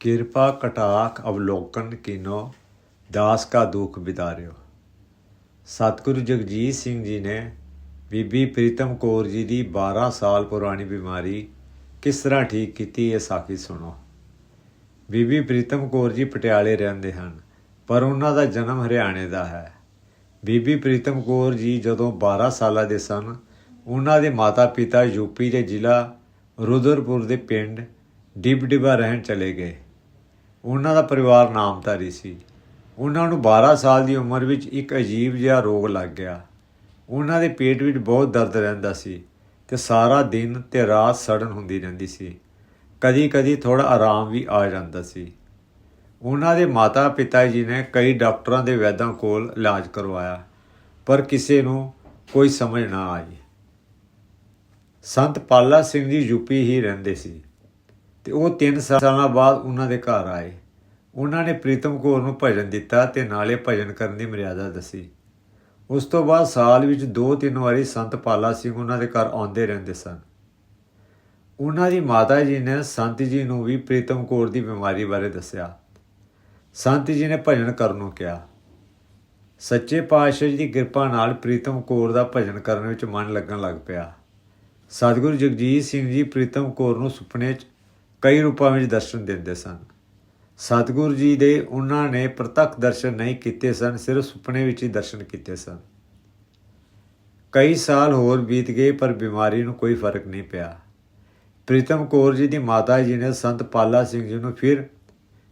ਕਿਰਪਾ ਕਟਾਖ ਅਵਲੋਕਨ ਕੀਨੋ, ਦਾਸ ਕਾ ਦੁੱਖ ਵਿਦਾਰਿਓ ਸਤਿਗੁਰੂ ਜਗਜੀਤ ਸਿੰਘ ਜੀ ਨੇ ਬੀਬੀ ਪ੍ਰੀਤਮ ਕੌਰ ਜੀ ਦੀ 12 ਸਾਲ ਪੁਰਾਣੀ ਬਿਮਾਰੀ ਕਿਸ ਤਰ੍ਹਾਂ ਠੀਕ ਕੀਤੀ ਇਹ ਸਾਖੀ ਸੁਣੋ। ਬੀਬੀ ਪ੍ਰੀਤਮ ਕੌਰ ਜੀ ਪਟਿਆਲੇ ਰਹਿੰਦੇ ਹਨ, ਪਰ ਉਹਨਾਂ ਦਾ ਜਨਮ ਹਰਿਆਣੇ ਦਾ ਹੈ। ਬੀਬੀ ਪ੍ਰੀਤਮ ਕੌਰ ਜੀ ਜਦੋਂ 12 ਸਾਲਾਂ ਦੇ ਸਨ, ਉਹਨਾਂ ਦੇ ਮਾਤਾ-ਪਿਤਾ ਯੂਪੀ ਦੇ ਜ਼ਿਲ੍ਹਾ ਰੁਦਰਪੁਰ ਦੇ ਪਿੰਡ ਡਿਬਡਿਬਾ ਰਹਿਣ ਚਲੇ ਗਏ। ਉਹਨਾਂ ਦਾ ਪਰਿਵਾਰ ਨਾਮਧਾਰੀ ਸੀ। ਉਹਨਾਂ ਨੂੰ 12 ਸਾਲ ਦੀ ਉਮਰ ਵਿੱਚ ਇੱਕ ਅਜੀਬ ਜਿਹਾ ਰੋਗ ਲੱਗ ਗਿਆ। ਉਹਨਾਂ ਦੇ ਪੇਟ ਵਿੱਚ ਬਹੁਤ ਦਰਦ ਰਹਿੰਦਾ ਸੀ ਤੇ ਸਾਰਾ ਦਿਨ ਤੇ ਰਾਤ ਸੜਨ ਹੁੰਦੀ ਰਹਿੰਦੀ ਸੀ। ਕਦੀ-ਕਦੀ ਥੋੜਾ ਆਰਾਮ ਵੀ ਆ ਜਾਂਦਾ ਸੀ। ਉਹਨਾਂ ਦੇ ਮਾਤਾ-ਪਿਤਾ ਜੀ ਨੇ ਕਈ ਡਾਕਟਰਾਂ ਦੇ ਵੈਦਾਂ ਕੋਲ ਇਲਾਜ ਕਰਵਾਇਆ, ਪਰ ਕਿਸੇ ਨੂੰ ਕੋਈ ਸਮਝ ਨਾ ਆਈ। ਸੰਤ ਪਾਲਾ ਸਿੰਘ ਜੀ ਯੂਪੀ ਹੀ ਰਹਿੰਦੇ ਸੀ। ਤੇ ਉਹ 3 ਸਾਲਾਂ ਬਾਅਦ ਉਹਨਾਂ ਦੇ ਘਰ ਆਏ। ਉਹਨਾਂ ਨੇ ਪ੍ਰੀਤਮ ਕੌਰ ਨੂੰ ਭਜਨ ਦਿੱਤਾ ਤੇ ਨਾਲੇ ਭਜਨ ਕਰਨ ਦੀ ਮਰਿਆਦਾ ਦੱਸੀ। ਉਸ ਤੋਂ ਬਾਅਦ ਸਾਲ ਵਿੱਚ 2-3 ਵਾਰੀ ਸੰਤ ਪਾਲਾ ਸਿੰਘ ਉਹਨਾਂ ਦੇ ਘਰ ਆਉਂਦੇ ਰਹਿੰਦੇ ਸਨ। ਉਹਨਾਂ ਦੀ ਮਾਤਾ ਜੀ ਨੇ ਸੰਤ ਜੀ ਨੂੰ ਵੀ ਪ੍ਰੀਤਮ ਕੌਰ ਦੀ ਬਿਮਾਰੀ ਬਾਰੇ ਦੱਸਿਆ। ਸੰਤ ਜੀ ਨੇ ਭਜਨ ਕਰਨ ਨੂੰ ਕਿਹਾ। ਸੱਚੇ ਪਾਤਸ਼ਾਹ ਜੀ ਦੀ ਕਿਰਪਾ ਨਾਲ ਪ੍ਰੀਤਮ ਕੌਰ ਦਾ ਭਜਨ ਕਰਨ ਵਿੱਚ ਮਨ ਲੱਗਣ ਲੱਗ ਪਿਆ। ਸਤਿਗੁਰੂ ਜਗਜੀਤ ਸਿੰਘ ਜੀ ਪ੍ਰੀਤਮ ਕੌਰ ਨੂੰ ਸੁਪਨੇ 'ਚ ਕਈ ਰੂਪਾਂ ਵਿੱਚ ਦਰਸ਼ਨ ਦਿੰਦੇ ਸਨ। ਸਤਿਗੁਰੂ ਜੀ ਦੇ ਉਹਨਾਂ ਨੇ ਪ੍ਰਤੱਖ ਦਰਸ਼ਨ ਨਹੀਂ ਕੀਤੇ ਸਨ, ਸਿਰਫ ਸੁਪਨੇ ਵਿੱਚ ਹੀ ਦਰਸ਼ਨ ਕੀਤੇ ਸਨ। ਕਈ ਸਾਲ ਹੋਰ ਬੀਤ ਗਏ, ਪਰ ਬਿਮਾਰੀ ਨੂੰ ਕੋਈ ਫ਼ਰਕ ਨਹੀਂ ਪਿਆ। ਪ੍ਰੀਤਮ ਕੌਰ ਜੀ ਦੀ ਮਾਤਾ ਜੀ ਨੇ ਸੰਤ ਪਾਲਾ ਸਿੰਘ ਜੀ ਨੂੰ ਫਿਰ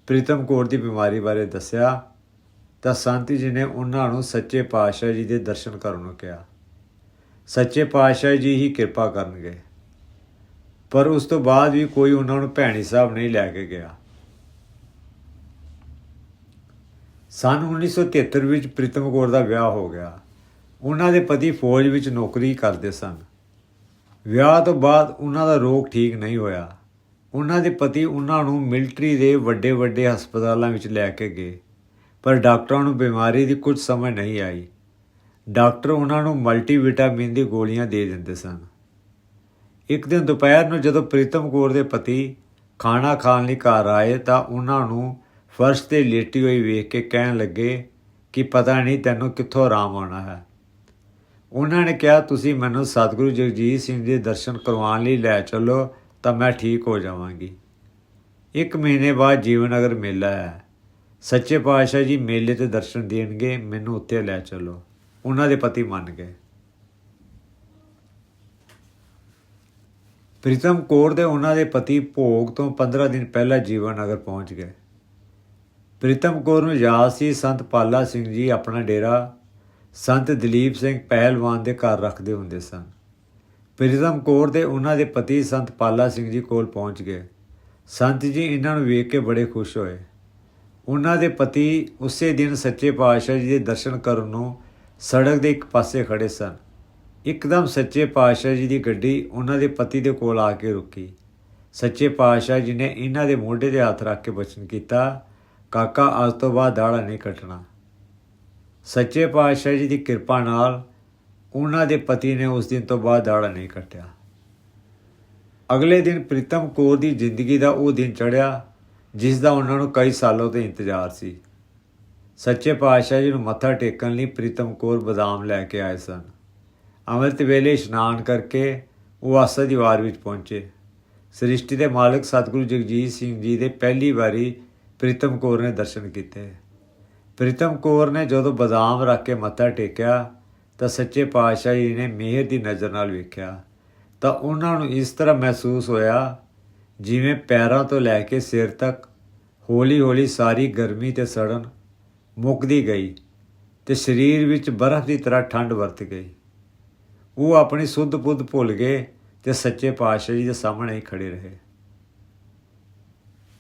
ਪ੍ਰੀਤਮ ਕੌਰ ਦੀ ਬਿਮਾਰੀ ਬਾਰੇ ਦੱਸਿਆ। ਤਾਂ ਸੰਤ ਜੀ ਨੇ ਉਹਨਾਂ ਨੂੰ ਸੱਚੇ ਪਾਤਸ਼ਾਹ ਜੀ ਦੇ ਦਰਸ਼ਨ ਕਰਨ ਨੂੰ ਕਿਹਾ। ਸੱਚੇ ਪਾਤਸ਼ਾਹ ਜੀ ਹੀ ਕਿਰਪਾ ਕਰਨਗੇ। ਪਰ ਉਸ ਤੋਂ ਬਾਅਦ ਵੀ ਕੋਈ ਉਹਨਾਂ ਨੂੰ ਭੈਣੀ ਸਾਹਿਬ ਨਹੀਂ ਲੈ ਕੇ ਗਿਆ। ਸਨ 1973 ਵਿੱਚ ਪ੍ਰੀਤਮ ਕੌਰ ਦਾ ਵਿਆਹ ਹੋ ਗਿਆ। ਉਹਨਾਂ ਦੇ ਪਤੀ ਫੌਜ ਵਿੱਚ ਨੌਕਰੀ ਕਰਦੇ ਸਨ। ਵਿਆਹ ਤੋਂ ਬਾਅਦ ਉਹਨਾਂ ਦਾ ਰੋਗ ਠੀਕ ਨਹੀਂ ਹੋਇਆ। ਉਹਨਾਂ ਦੇ ਪਤੀ ਉਹਨਾਂ ਨੂੰ ਮਿਲਟਰੀ ਦੇ ਵੱਡੇ ਵੱਡੇ ਹਸਪਤਾਲਾਂ ਵਿੱਚ ਲੈ ਕੇ ਗਏ। ਪਰ ਡਾਕਟਰਾਂ ਨੂੰ ਬਿਮਾਰੀ ਦੀ ਕੁਝ ਸਮਝ ਨਹੀਂ ਆਈ। ਡਾਕਟਰ ਉਹਨਾਂ ਨੂੰ ਮਲਟੀਵਿਟਾਮਿਨ ਦੀ ਗੋਲੀਆਂ ਦੇ ਦਿੰਦੇ ਸਨ। ਇੱਕ ਦਿਨ ਦੁਪਹਿਰ ਨੂੰ ਜਦੋਂ ਪ੍ਰੀਤਮ ਕੌਰ ਦੇ ਪਤੀ ਖਾਣਾ ਖਾਣ ਲਈ ਘਰ ਆਏ ਤਾਂ ਉਹਨਾਂ ਨੂੰ ਫਰਸ਼ ਤੇ ਲੇਟੀ ਹੋਈ ਵੇਖ ਕੇ ਕਹਿਣ ਲੱਗੇ ਕਿ ਪਤਾ ਨਹੀਂ ਤੈਨੂੰ ਕਿੱਥੋਂ ਆਰਾਮ ਆਉਣਾ ਹੈ। ਉਹਨਾਂ ਨੇ ਕਿਹਾ, ਤੁਸੀਂ ਮੈਨੂੰ ਸਤਿਗੁਰੂ ਜਗਜੀਤ ਸਿੰਘ ਦੇ ਦਰਸ਼ਨ ਕਰਵਾਉਣ ਲਈ ਲੈ ਚੱਲੋ, ਤਾਂ ਮੈਂ ਠੀਕ ਹੋ ਜਾਵਾਂਗੀ। ਇੱਕ ਮਹੀਨੇ ਬਾਅਦ ਜੀਵਨਗਰ ਮੇਲਾ ਹੈ। ਸੱਚੇ ਪਾਤਸ਼ਾਹ ਜੀ ਮੇਲੇ ਤੇ ਦਰਸ਼ਨ ਦੇਣਗੇ, ਮੈਨੂੰ ਉੱਥੇ ਲੈ ਚੱਲੋ। ਉਹਨਾਂ ਦੇ ਪਤੀ ਮੰਨ ਗਏ। ਪ੍ਰੀਤਮ ਕੌਰ ਦੇ ਉਹਨਾਂ ਦੇ ਪਤੀ ਭੋਗ ਤੋਂ 15 ਦਿਨ ਪਹਿਲਾਂ ਜੀਵਨਗਰ ਪਹੁੰਚ ਗਏ। ਪ੍ਰੀਤਮ ਕੌਰ ਨੂੰ ਯਾਦ ਸੀ, ਸੰਤ ਪਾਲਾ ਸਿੰਘ ਜੀ ਆਪਣਾ ਡੇਰਾ, ਸੰਤ ਦਲੀਪ ਸਿੰਘ ਪਹਿਲਵਾਨ ਦੇ ਘਰ ਰੱਖਦੇ ਹੁੰਦੇ ਸਨ। ਪ੍ਰੀਤਮ ਕੌਰ ਦੇ ਉਹਨਾਂ ਦੇ ਪਤੀ ਸੰਤ ਪਾਲਾ ਸਿੰਘ ਜੀ ਕੋਲ ਪਹੁੰਚ ਗਏ। ਸੰਤ ਜੀ ਇਹਨਾਂ ਨੂੰ ਵੇਖ ਕੇ ਬੜੇ ਖੁਸ਼ ਹੋਏ। ਉਹਨਾਂ ਦੇ ਪਤੀ ਉਸੇ ਦਿਨ ਸੱਚੇ ਪਾਤਸ਼ਾਹ ਜੀ ਦੇ ਦਰਸ਼ਨ ਕਰਨ ਨੂੰ ਸੜਕ ਦੇ ਇੱਕ ਪਾਸੇ ਖੜੇ ਸਨ। ਇੱਕਦਮ ਸੱਚੇ ਪਾਤਸ਼ਾਹ ਜੀ ਦੀ ਗੱਡੀ ਉਹਨਾਂ ਦੇ ਪਤੀ ਦੇ ਕੋਲ ਆ ਕੇ ਰੁਕੀ। ਸੱਚੇ ਪਾਤਸ਼ਾਹ ਜੀ ਨੇ ਇਹਨਾਂ ਦੇ ਮੋਢੇ ਤੇ ਹੱਥ ਰੱਖ ਕੇ ਬਚਨ ਕੀਤਾ, ਕਾਕਾ, ਅੱਜ ਤੋਂ ਬਾਅਦ ਦਾੜਾ ਨਹੀਂ ਕੱਟਣਾ। ਸੱਚੇ ਪਾਤਸ਼ਾਹ ਜੀ ਦੀ ਕਿਰਪਾ ਨਾਲ ਉਹਨਾਂ ਦੇ ਪਤੀ ਨੇ ਉਸ ਦਿਨ ਤੋਂ ਬਾਅਦ ਦਾੜਾ ਨਹੀਂ ਕੱਟਿਆ। ਅਗਲੇ ਦਿਨ ਪ੍ਰੀਤਮ ਕੌਰ ਦੀ ਜ਼ਿੰਦਗੀ ਦਾ ਉਹ ਦਿਨ ਚੜਿਆ ਜਿਸ ਦਾ ਉਹਨਾਂ ਨੂੰ ਕਈ ਸਾਲੋਂ ਤੋਂ ਇੰਤਜ਼ਾਰ ਸੀ। ਸੱਚੇ ਪਾਤਸ਼ਾਹ ਜੀ ਨੂੰ ਮੱਥਾ ਟੇਕਣ ਲਈ ਪ੍ਰੀਤਮ ਕੌਰ ਬਦਾਮ ਲੈ ਕੇ ਆਏ ਸਨ। ਅੰਮ੍ਰਿਤ ਵੇਲੇ ਇਸ਼ਨਾਨ ਕਰਕੇ ਉਹ ਆਸਾ ਦੀ ਵਾਰ ਵਿੱਚ ਪਹੁੰਚੇ। ਸ੍ਰਿਸ਼ਟੀ ਦੇ ਮਾਲਕ ਸਤਿਗੁਰੂ ਜਗਜੀਤ ਸਿੰਘ ਜੀ ਦੇ ਪਹਿਲੀ ਵਾਰੀ ਪ੍ਰੀਤਮ ਕੌਰ ਨੇ ਦਰਸ਼ਨ ਕੀਤੇ। ਪ੍ਰੀਤਮ ਕੌਰ ਨੇ ਜਦੋਂ ਬਦਾਮ ਰੱਖ ਕੇ ਮੱਥਾ ਟੇਕਿਆ, ਤਾਂ ਸੱਚੇ ਪਾਤਸ਼ਾਹ ਜੀ ਨੇ ਮਿਹਰ ਦੀ ਨਜ਼ਰ ਨਾਲ ਵੇਖਿਆ। ਤਾਂ ਉਹਨਾਂ ਨੂੰ ਇਸ ਤਰ੍ਹਾਂ ਮਹਿਸੂਸ ਹੋਇਆ, ਜਿਵੇਂ ਪੈਰਾਂ ਤੋਂ ਲੈ ਕੇ ਸਿਰ ਤੱਕ ਹੌਲੀ-ਹੌਲੀ ਸਾਰੀ ਗਰਮੀ ਤੇ ਸੜਨ ਮੁੱਕਦੀ ਗਈ ਤੇ ਸਰੀਰ ਵਿੱਚ ਬਰਫ਼ ਦੀ ਤਰ੍ਹਾਂ ਠੰਡ ਵਰਤ ਗਈ। ਉਹ ਆਪਣੀ ਸੁੱਧ ਬੁੱਧ ਭੁੱਲ ਗਏ ਤੇ ਸੱਚੇ ਪਾਤਸ਼ਾਹ ਜੀ ਦੇ ਸਾਹਮਣੇ ਹੀ ਖੜੇ ਰਹੇ।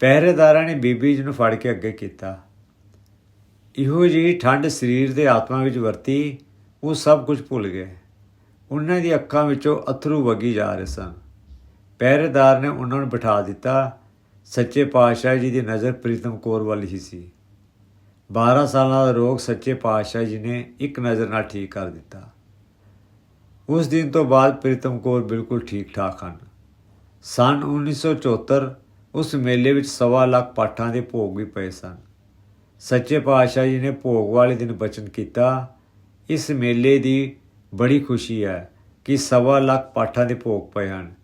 ਪਹਿਰੇਦਾਰਾਂ ਨੇ ਬੀਬੀ ਜੀ ਨੂੰ ਫੜ ਕੇ ਅੱਗੇ ਕੀਤਾ। ਇਹੋ ਜਿਹੀ ਠੰਡ ਸਰੀਰ ਦੇ ਆਤਮਾ ਵਿੱਚ ਵਰਤੀ, ਉਹ ਸਭ ਕੁਝ ਭੁੱਲ ਗਏ। ਉਹਨਾਂ ਦੀ ਅੱਖਾਂ ਵਿੱਚੋਂ ਅਥਰੂ ਵਗੀ ਜਾ ਰਹੇ ਸਨ। ਪਹਿਰੇਦਾਰ ਨੇ ਉਹਨਾਂ ਨੂੰ ਬਿਠਾ ਦਿੱਤਾ। ਸੱਚੇ ਪਾਤਸ਼ਾਹ ਜੀ ਦੀ ਨਜ਼ਰ ਪ੍ਰੀਤਮ ਕੌਰ ਵੱਲ ਹੀ ਸੀ। 12 ਸਾਲਾਂ ਦਾ ਰੋਗ ਸੱਚੇ ਪਾਤਸ਼ਾਹ ਜੀ ਨੇ ਇੱਕ ਨਜ਼ਰ ਨਾਲ ਠੀਕ ਕਰ ਦਿੱਤਾ। ਉਸ ਦਿਨ ਤੋਂ ਬਾਅਦ ਪ੍ਰੀਤਮ ਕੌਰ ਬਿਲਕੁਲ ਠੀਕ ਠਾਕ ਹਨ। ਸਨ 1974 ਉਸ ਮੇਲੇ ਵਿੱਚ ਸਵਾ ਲੱਖ ਪਾਠਾਂ ਦੇ ਭੋਗ ਵੀ ਪਏ ਸਨ। ਸੱਚੇ ਪਾਤਸ਼ਾਹ ਜੀ ਨੇ ਭੋਗ ਵਾਲੇ ਦਿਨ ਬਚਨ ਕੀਤਾ। ਇਸ ਮੇਲੇ ਦੀ ਬੜੀ ਖੁਸ਼ੀ ਹੈ ਕਿ ਸਵਾ ਲੱਖ ਪਾਠਾਂ ਦੇ ਭੋਗ ਪਏ ਹਨ।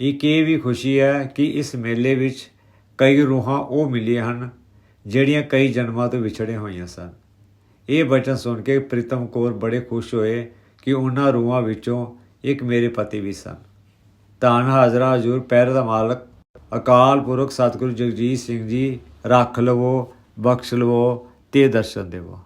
ਇੱਕ ਇਹ ਵੀ ਖੁਸ਼ੀ ਹੈ ਕਿ ਇਸ ਮੇਲੇ ਵਿੱਚ ਕਈ ਰੂਹਾਂ ਉਹ ਮਿਲੀਆਂ ਹਨ ਜਿਹੜੀਆਂ ਕਈ ਜਨਮਾਂ ਤੋਂ ਵਿਛੜੇ ਹੋਈਆਂ ਸਨ। ਇਹ ਬਚਨ ਸੁਣ ਕੇ ਪ੍ਰੀਤਮ ਕੌਰ ਬੜੇ ਖੁਸ਼ ਹੋਏ ਕਿ ਉਹਨਾਂ ਰੂਹਾਂ ਵਿੱਚੋਂ ਇੱਕ ਮੇਰੇ ਪਤੀ ਵੀ ਸਨ। ਧੰਨ ਹਾਜ਼ਰਾ ਹਜ਼ੂਰ, ਪੈਰ ਦਾ ਮਾਲਕ, ਅਕਾਲ ਪੁਰਖ ਸਤਿਗੁਰੂ ਜਗਜੀਤ ਸਿੰਘ ਜੀ, ਰੱਖ ਲਵੋ, ਬਖਸ਼ ਲਵੋ ਤੇ ਦਰਸ਼ਨ ਦੇਵੋ।